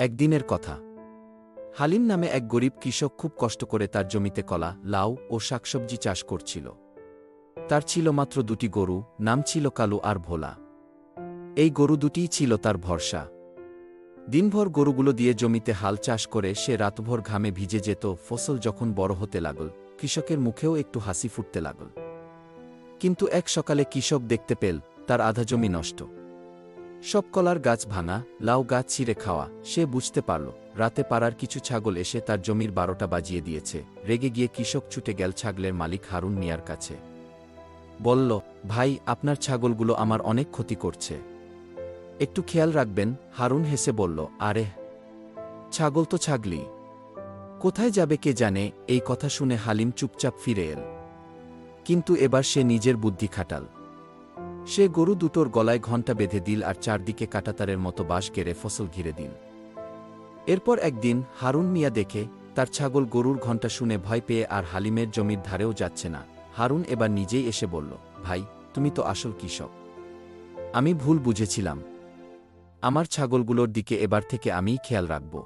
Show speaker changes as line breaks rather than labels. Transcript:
একদিনের কথা। হালিম নামে এক গরিব কৃষক খুব কষ্ট করে তার জমিতে কলা, লাউ ও শাকসবজি চাষ করছিল। তার ছিল মাত্র দুটি গরু, নাম ছিল কালু আর ভোলা। এই গরু দুটিই ছিল তার ভরসা। দিনভর গরুগুলো দিয়ে জমিতে হাল চাষ করে সে রাতভর ঘামে ভিজে যেত, ফসল যখন বড় হতে লাগল, কৃষকের মুখেও একটু হাসি ফুটতে লাগল। কিন্তু এক সকালে কৃষক দেখতে পেল, তার আধা জমি নষ্ট। সব কলার গাছ ভাঙা, লাউ গাছ ছিঁড়ে খাওয়া, সে বুঝতে পারল, রাতে পাড়ার কিছু ছাগল এসে তার জমির বারোটা বাজিয়ে দিয়েছে, রেগে গিয়ে কৃষক ছুটে গেল ছাগলের মালিক হারুন মিয়ার কাছে। বলল, ভাই, আপনার ছাগলগুলো আমার অনেক ক্ষতি করছে। একটু খেয়াল রাখবেন, হারুন হেসে বলল, আরে, ছাগল তো ছাগলি। কোথায় যাবে কে জানে? এই কথা শুনে হালিম চুপচাপ ফিরে এল। কিন্তু এবার সে নিজের বুদ্ধি খাটাল। সে গরু দুটোর গলায় ঘণ্টা বেঁধে দিল আর চারদিকে কাটাতারের মতো বাঁশ গেড়ে ফসল ঘিরে দিল। এরপর একদিন হারুন মিয়া দেখে তার ছাগল গরুর ঘণ্টা শুনে ভয় পেয়ে আর হালিমের জমির ধারেও যাচ্ছে না। হারুন এবার নিজেই এসে বলল, ভাই, তুমি তো আসল কৃষক। আমি ভুল বুঝেছিলাম। আমার ছাগলগুলোর দিকে এবার থেকে আমিই খেয়াল রাখব।